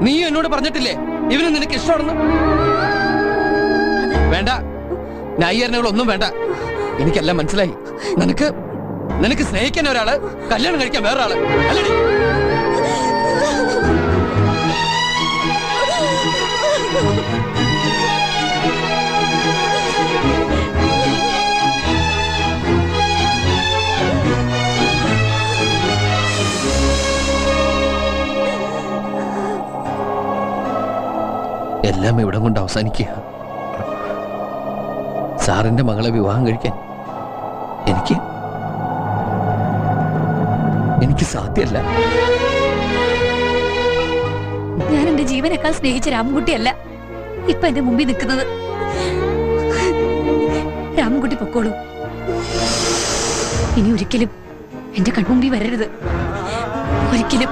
നീ എന്നോട് പറഞ്ഞിട്ടില്ലേ? ഇവന് നിനക്ക് ഇഷ്ടമാണെന്ന്? വേണ്ട. ന്യായീകരണങ്ങളൊന്നും വേണ്ട. എനിക്കെല്ലാം മനസ്സിലായി. നിനക്ക് നിനക്ക് സ്നേഹിക്കാൻ ഒരാൾ കല്യാണം കഴിക്കാൻ വേറൊരാൾ. അല്ലടി. എല്ലാം ഇവിടം കൊണ്ട് അവസാനിക്കുക. സാറിന്റെ മകളെ വിവാഹം കഴിക്കാൻ എനിക്ക് എനിക്ക് സാധ്യമല്ല ഞാൻ എന്റെ ജീവനേക്കാൾ സ്നേഹിച്ച രാമൻകുട്ടിയല്ല ഇപ്പൊ എന്റെ മുമ്പിൽ നിൽക്കുന്നത്. രാമൻകുട്ടി പൊക്കോളൂ. ഇനി ഒരിക്കലും എന്റെ കൺമുമ്പിൽ വരരുത്. ഒരിക്കലും.